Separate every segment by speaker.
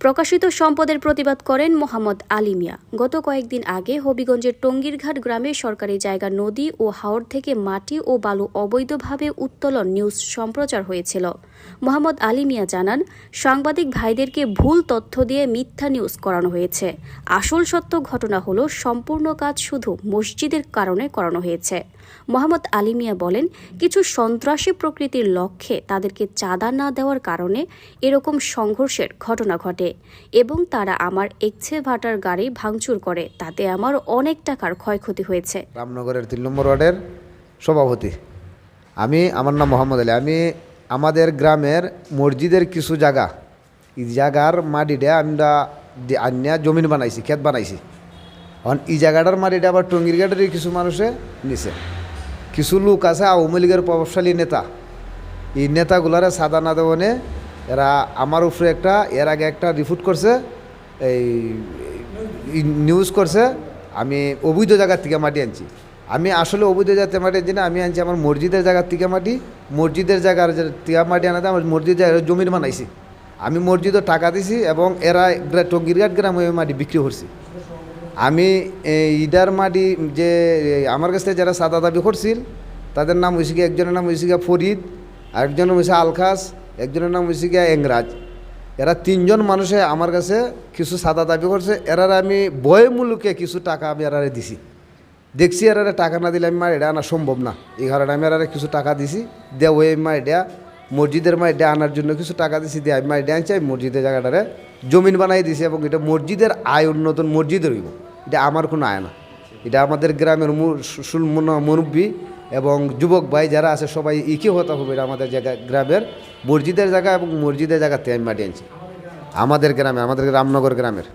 Speaker 1: প্রকাশিত সম্পদের প্রতিবাদ করেন মোহাম্মদ আলী মিয়া। গত কয়েকদিন আগে হবিগঞ্জের টঙ্গীরঘাট গ্রামে সরকারি জায়গা নদী ও হাওর থেকে মাটি ও বালু অবৈধভাবে উত্তোলন নিউজ সম্প্রচার হয়েছিল। মোহাম্মদ আলী মিয়া জানান, সাংবাদিক ভাইদেরকে ভুল তথ্য দিয়ে মিথ্যা নিউজ করানো হয়েছে। আসল সত্য ঘটনা হলো, সম্পূর্ণ কাজ শুধু মসজিদের কারণে করানো হয়েছে। মোহাম্মদ আলী মিয়া বলেন, কিছু সন্ত্রাসী প্রকৃতির লক্ষ্যে তাদেরকে চাঁদা না দেওয়ার কারণে এরকম সংঘর্ষের ঘটনা ঘটে। এবং তারা আমার একছে ভাটার গাড়ি ভাঙচুর করে, তাতে আমার অনেক টাকার ক্ষয়ক্ষতি হয়েছে।
Speaker 2: রামনগরের তিন নম্বর ওয়ার্ডের সভাপতি। আমি, আমার নাম মোহাম্মদ আলী। আমি আমাদের গ্রামের মসজিদের কিছু জায়গা, এই জায়গার মাটিটা আমরা আনিয়া জমিন বানাইছি, ক্ষেত বানাইছি। এখন এই জায়গাটার মাটিটা আবার টঙ্গির ঘাটের কিছু মানুষে নিছে। কিছু লোক আছে আওয়ামী লীগের প্রভাবশালী নেতা। এই নেতাগুলারে সাদা না দেওয়ানে এরা আমার উপরে একটা, এর আগে একটা রিপোর্ট করছে, এই নিউজ করছে, আমি অবৈধ জায়গার থেকে মাটি আনছি। আমি আসলে অবৈধ জায়গাতে মাটি আনছি না, আমি আনছি আমার মসজিদের জায়গার থেকে মাটি। মসজিদের জায়গার থেকে মাটি আনাতে আমার মসজিদ জমির বানাইছি আমি মসজিদও টাকা দিছি এবং এরা গ্রা- টঙ্গিরঘাট গ্রামে ওই মাটি বিক্রি করছি। আমি ইডার মাটি যে, আমার কাছ যারা সাদা দাবি করছিল, তাদের নাম হয়েছে একজনের নাম হয়েছে ফরিদ, আরেকজনের হয়েছে আলখাস একজনের নাম হয়েছে গিয়া এংরাজ। এরা তিনজন মানুষে আমার কাছে কিছু সাদা দাবি করছে, এরার আমি বয় মূলকে কিছু টাকা আমি এরারে দিছি। দেখছি এরারে টাকা না দিলে আমি মা এটা আনা সম্ভব না। এই কারণে আমি এরারে কিছু টাকা দিছি দে ওই মা এটা মসজিদের মা এটা আনার জন্য কিছু টাকা দিছি, দিয়ে আমি মা এটা আনছি, আমি মসজিদের জায়গাটারে জমিন বানাই দিছি এবং এটা মসজিদের আয় উন্নত মসজিদের হইব এটা আমার কোনো আয় না। এটা আমাদের গ্রামের মু- সুল মুরব্বী এবং যুবক ভাই যারা আছে সবাই একই হতে হবে আমাদের জায়গা গ্রামের মসজিদের জায়গা এবং মসজিদের জায়গাতে আমি মাটি আনছি আমাদের গ্রামে আমাদের রামনগর গ্রামের।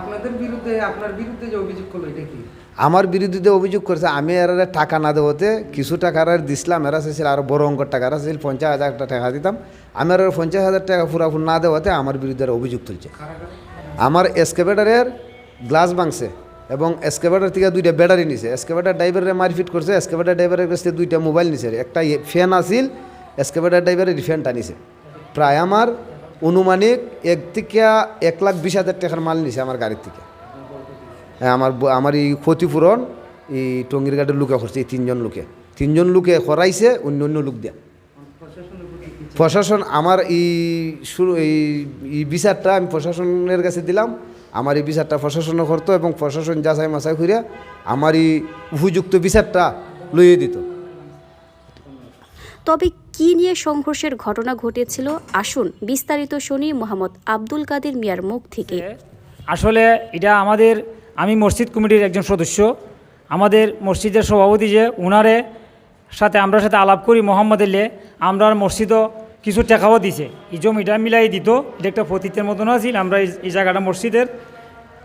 Speaker 3: আপনাদের বিরুদ্ধে আপনার বিরুদ্ধে যে অভিযোগ করল এটা কি?
Speaker 2: আমার বিরুদ্ধে অভিযোগ করেছে আমি এর টাকা না দেওয়াতে কিছু টাকা আর দিছিলাম এরা চাইছিল আরও বড় অঙ্কের টাকা এরা চাইছিল পঞ্চাশ হাজার টাকা দিতাম। আমি আর পঞ্চাশ হাজার টাকা পুরাপুর না দেওয়াতে আমার বিরুদ্ধে অভিযোগ তুলছে। আমার এসকেভেটারের গ্লাস ভাঙছে। এবং এসকেভেটার থেকে দুইটা ব্যাটারি নিছে। এসকেভেটার ড্রাইভারের মারফিট করছে, এসকেভেটার ড্রাইভারের কাছ দুইটা মোবাইল নিছে। একটা ফ্যান আসিল, এসকেভেটার ড্রাইভারের ফ্যানটা নিছে। প্রায় আমার অনুমানিক এক থেকে এক লাখ বিশ হাজার টাকার মাল নিছে আমার গাড়ির থেকে। হ্যাঁ আমার আমার এই ক্ষতিপূরণ এই টঙ্গির ঘাটের লোকে করছে, এই তিনজন লোকে। তিনজন লোকে করাইছে অন্য অন্য লোক দিয়া। প্রশাসন আমার এই শুরু এই এই বিচারটা আমি প্রশাসনের কাছে দিলাম। আমার এই বিচারটা প্রশাসনও করতো এবং প্রশাসন যাচাই মাচাই করিয়া আমার এই উপযুক্ত বিচারটা লইয়ে দিত।
Speaker 1: তবে কি নিয়ে সংঘর্ষের ঘটনা ঘটেছিল? আসুন বিস্তারিত শুনি মোহাম্মদ আব্দুল কাদের মিয়ার মুখ থেকে।
Speaker 4: আসলে এটা আমাদের আমি মসজিদ কমিটির একজন সদস্য। আমাদের মসজিদের সভাপতি যে উনারে সাথে আমরা সাথে আলাপ করি মোহাম্মদ এলে আমরা মসজিদও কিছু টাকাও দিছে। এই জমিটা মিলাই দিত, এটা একটা পতিতের মতন আছিল, আমরা এই- জায়গাটা মসজিদের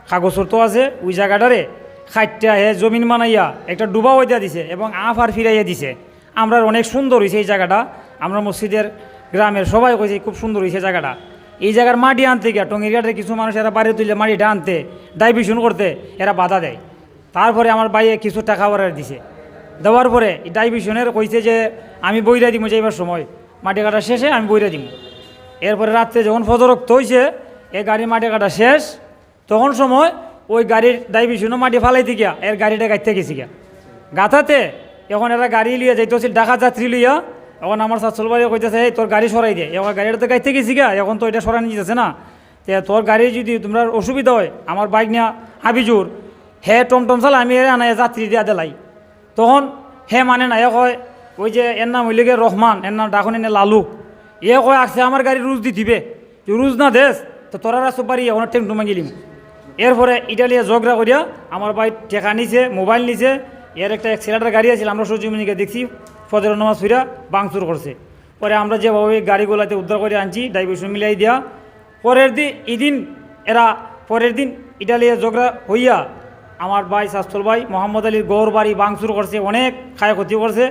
Speaker 4: কাগজর তো আছে, ওই জায়গাটারে খাইটা হে জমিন মানাইয়া একটা ডুবা ওইটা দিছে এবং আফ আর ফিরাইয়া দিছে। আমরা অনেক সুন্দর হয়েছে এই জায়গাটা। আমরা মসজিদের গ্রামের সবাই কইছে খুব সুন্দর হয়েছে জায়গাটা। এই জায়গার মাটি আনতে গিয়া টঙ্গির ঘাটের কিছু মানুষ এরা বাড়ি তুললে মাটিটা আনতে, ডাইভিশন করতে, এরা বাধা দেয়। তারপরে আমার বাইরে কিছু টাকা অর্ডার দিছে। দেওয়ার পরে ডাইভিশনের কইছে যে, আমি বইরা দিব যাইবার সময়। মাটি কাটা শেষে আমি বইরা দিব এরপরে রাত্রে যখন ফজরক্ত হয়েছে এই গাড়ি মাটি কাটা শেষ, তখন সময় ওই গাড়ির ডাইভিশনও মাটি ফালাইতে গিয়া, এর গাড়িটা গাইতে গেছি গিয়া। গাথাতে এখন এরা গাড়ি লিয়ে যাইতেছিল ডাকা যাত্রী লইয়া এখন আমার শাশুল বাড়ি কইতেছে, এই, তোর গাড়ি সরাই দে। এখন গাড়িটা তো গাইতে গেছি গা এখন তো এটা সরাই নিতেছে না। তে তোর গাড়ি যদি তোমরা অসুবিধা হয়, আমার বাইক নিয়ে হাবিজুর হে টমটম চালা, আমি এর আনায় যাত্রী দিয়া দেলাই। তখন হে মানে না এ কয় ওই যে, এর নাম হইলে গিয়ে রহমান, এর নাম ডাকুন এনে লালু। এ কয় আসছে, আমার গাড়ি রুজ দি দিবে। রুজ না দেস, তো তোরা রাস্তা পারি এখন টেম টুমা গেলিম এরপরে ইটালিয়া ঝগড়া করিয়া আমার ভাই টেকা নিছে, মোবাইল নিছে। এর একটা এক্সিলেটার গাড়ি আছিল আমরা সূর্যমণিকে দেখছি। ফজর নামাজ ফিরা বাংচুর করছে। পরে আমরা যেভাবে গাড়িগুলাতে উদ্ধার করে আনছি ডাইভার্সন মিলাই দিয়া। পরের দিন এদিন এরা, পরের দিন ইটালিয়া ঝগড়া হইয়া আমার ভাই শাস্তল ভাই, মোহাম্মদ আলীর গড় বাড়ি বাংচুর করছে, অনেক ক্ষয়ক্ষতি করছে।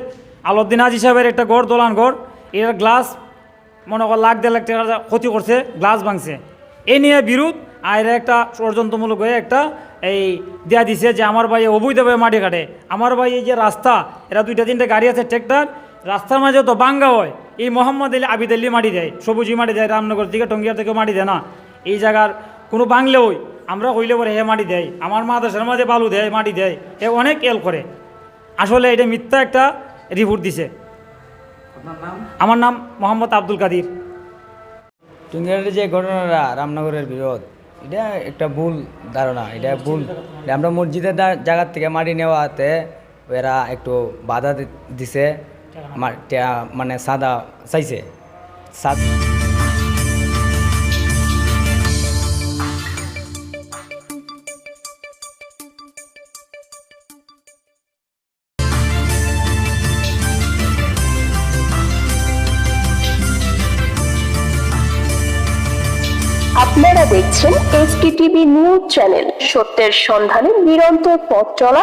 Speaker 4: আলউদ্দিন আজ হিসাবের একটা গড়, দোলান গড়, এর গ্লাস, মনে কর, লাখ দেড় লাখ টাকা ক্ষতি করছে, গ্লাস ভাঙছে। এ নিয়ে বিরোধ, আর একটা ষড়যন্ত্রমূলক হয়ে একটা এই দেয়া দিছে যে আমার ভাই অবৈধভাবে মাটি কাটে। আমার ভাই এই যে রাস্তা, এরা দুইটা তিনটা গাড়ি আছে ট্রেক্টর রাস্তার মাঝে তো বাঙ্গা হয়, এই মোহাম্মদ আলী আবিদ আলী মাটি দেয়, সবুজি মাটি দেয়, রামনগর থেকে টঙ্গিয়ার থেকে মাটি দেয় না। এই জায়গার কোনো বাংলেও আমরা হইলে পরে হে মাটি দেয়, আমার মাদ্রাসার মাঝে বালু দেয়, মাটি দেয়, এ অনেক এল করে। আসলে এটা মিথ্যা একটা রিপোর্ট দিছে। আমার নাম মোহাম্মদ আব্দুল কাদির।
Speaker 5: টুঙ্গিয়ারের যে ঘটনাটা রামনগরের বিরোধ এটা একটা ভুল ধারণা এটা ভুল। এটা আমরা মসজিদের জায়গার থেকে মাটি নেওয়াতে এরা একটু বাধা দিছে মানে সাদা চাইছে। সাদ
Speaker 6: আপনারা দেখছেন এস টিভি নিউজ চ্যানেল। সত্যের সন্ধানে নিরন্তর পথ চলা